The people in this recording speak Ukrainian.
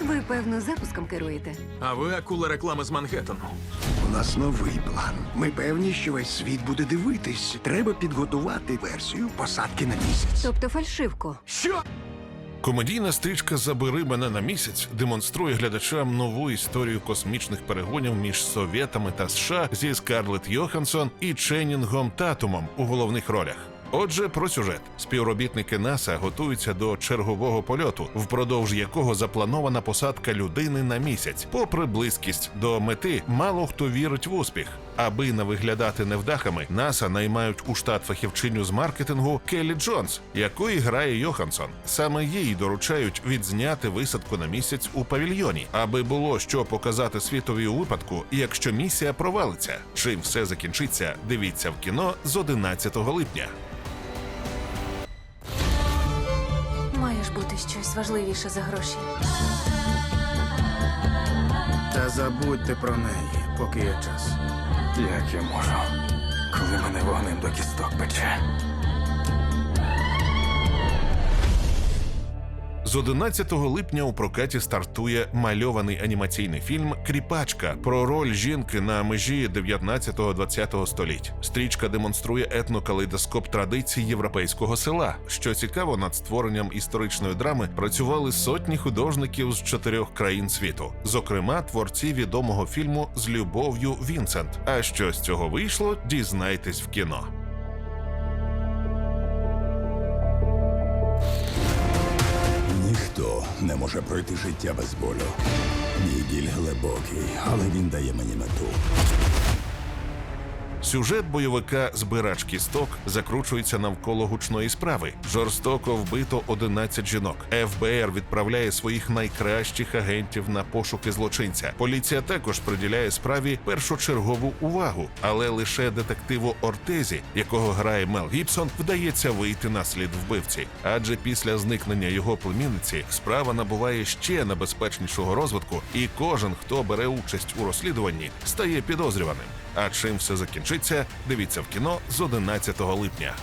Ви, певно, запуском керуєте. А ви акула реклами з Манхеттену. У нас новий план. Ми певні, що весь світ буде дивитись. Треба підготувати версію посадки на місяць. Тобто фальшивку. Що? Комедійна стрічка Забери мене на місяць демонструє глядачам нову історію космічних перегонів між Совєтами та США зі Скарлетт Йоханссон і Ченнінгом Татумом у головних ролях. Отже, про сюжет співробітники НАСА готуються до чергового польоту, впродовж якого запланована посадка людини на місяць. Попри близькість до мети, мало хто вірить в успіх. Аби не виглядати невдахами, НАСА наймають у штат фахівчиню з маркетингу Келлі Джонс, якої грає Йоханссон. Саме їй доручають відзняти висадку на місяць у павільйоні, аби було що показати світові у випадку, якщо місія провалиться. Чим все закінчиться, дивіться в кіно з 11 липня. Ж бути щось важливіше за гроші. Та забудьте про неї, поки є час. Як я можу, коли мене вогнем до кісток пече? З 11 липня у прокаті стартує мальований анімаційний фільм Кріпачка про роль жінки на межі 19-20 століть. Стрічка демонструє етнокалейдоскоп традицій європейського села. Що цікаво, над створенням історичної драми працювали сотні художників з чотирьох країн світу, зокрема творці відомого фільму з любов'ю Вінсент. А що з цього вийшло, дізнайтесь в кіно. Не може пройти життя без болю. Мій біль глибокий, але він дає мені мету. Сюжет бойовика Збирач кісток закручується навколо гучної справи. Жорстоко вбито 11 жінок. ФБР відправляє своїх найкращих агентів на пошуки злочинця. Поліція також приділяє справі першочергову увагу, але лише детективу Ортезі, якого грає Мел Гібсон, вдається вийти на слід вбивці. Адже після зникнення його племінниці справа набуває ще небезпечнішого розвитку, і кожен, хто бере участь у розслідуванні, стає підозрюваним. А чим все закінчиться, дивіться в кіно з 11 липня.